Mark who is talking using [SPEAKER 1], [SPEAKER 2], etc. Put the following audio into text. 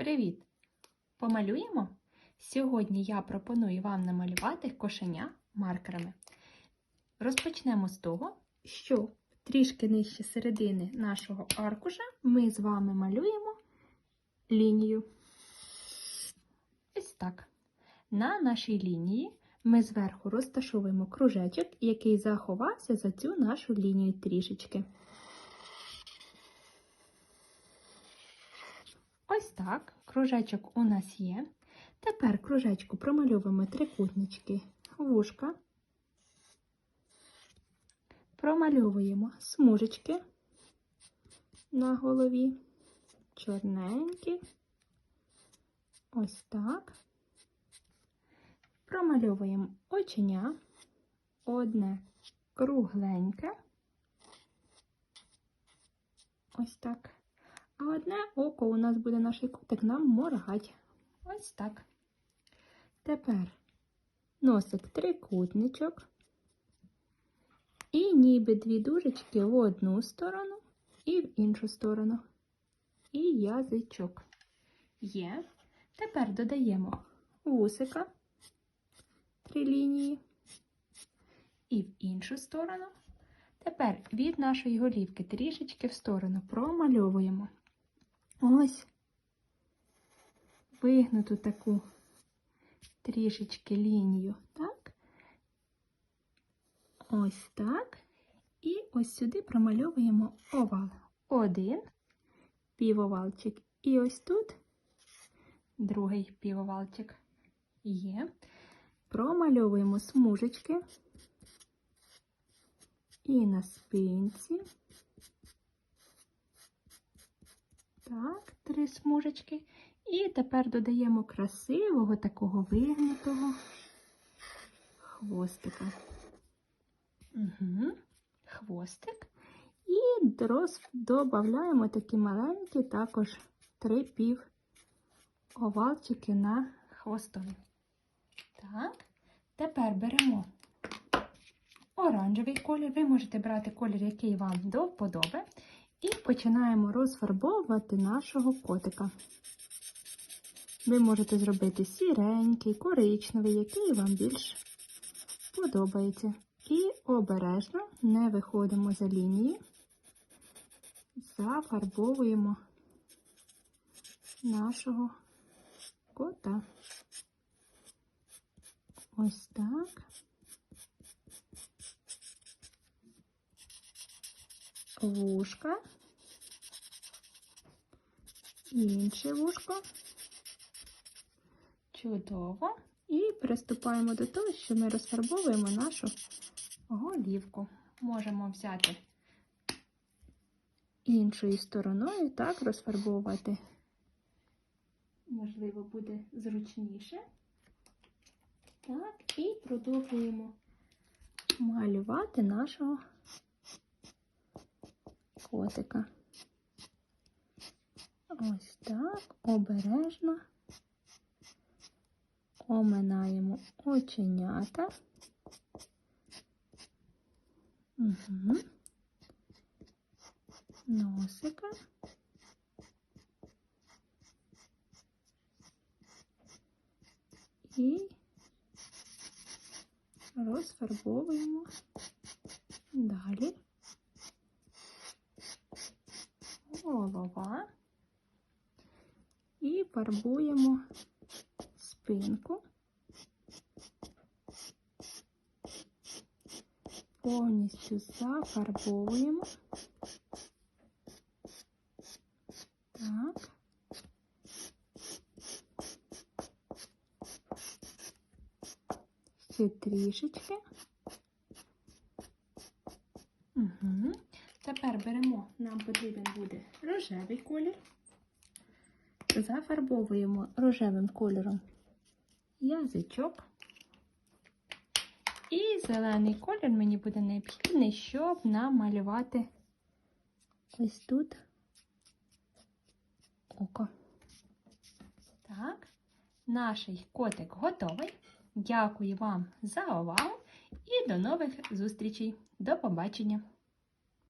[SPEAKER 1] Привіт! Помалюємо? Сьогодні я пропоную вам намалювати кошеня маркерами. Розпочнемо з того, що трішки нижче середини нашого аркуша ми з вами малюємо лінію. Ось так. На нашій лінії ми зверху розташовуємо кружечок, який заховався за цю нашу лінію трішечки. Ось так, кружечок у нас є. Тепер кружечку промальовуємо трикутнички. Вушка, промальовуємо смужечки на голові, чорненькі, ось так. Промальовуємо оченя, одне кругленьке, ось так. Одне око у нас буде наш котик нам моргать. Ось так. Тепер носик трикутничок. І ніби дві дужечки в одну сторону і в іншу сторону. І язичок. Є. Тепер додаємо вусика, три лінії. І в іншу сторону. Тепер від нашої голівки трішечки в сторону промальовуємо ось вигнуту таку трішечки лінію, так? Ось так. І ось сюди промальовуємо овал. Один півовалчик. І ось тут другий півовалчик є. Промальовуємо смужечки і на спинці. Так, три смужечки. І тепер додаємо красивого такого вигнутого хвостика. Угу. Хвостик. І додаємо такі маленькі також три пів овалчики на хвостові. Так, тепер беремо оранжевий колір. Ви можете брати колір, який вам до вподоби. І починаємо розфарбовувати нашого котика. Ви можете зробити сіренький, коричневий, який вам більш подобається. І обережно не виходимо за лінії, зафарбовуємо нашого кота. Ось так. Вушка. Інше вушко. Чудово. І приступаємо до того, що ми розфарбовуємо нашу голівку. Можемо взяти іншою стороною, так, розфарбовувати. Можливо, буде зручніше. Так, і продовжуємо малювати нашого котика. Ось так, обережно оминаємо оченята. Угу. Носика. І розфарбовуємо далі. Голова і фарбуємо спинку, повністю зафарбовуємо. Так. Ще трішечки. Угу. Тепер беремо, нам потрібен буде рожевий колір, зафарбовуємо рожевим кольором язичок. І зелений колір мені буде необхідний, щоб намалювати ось тут око. Так, наш котик готовий. Дякую вам за увагу і до нових зустрічей. До побачення!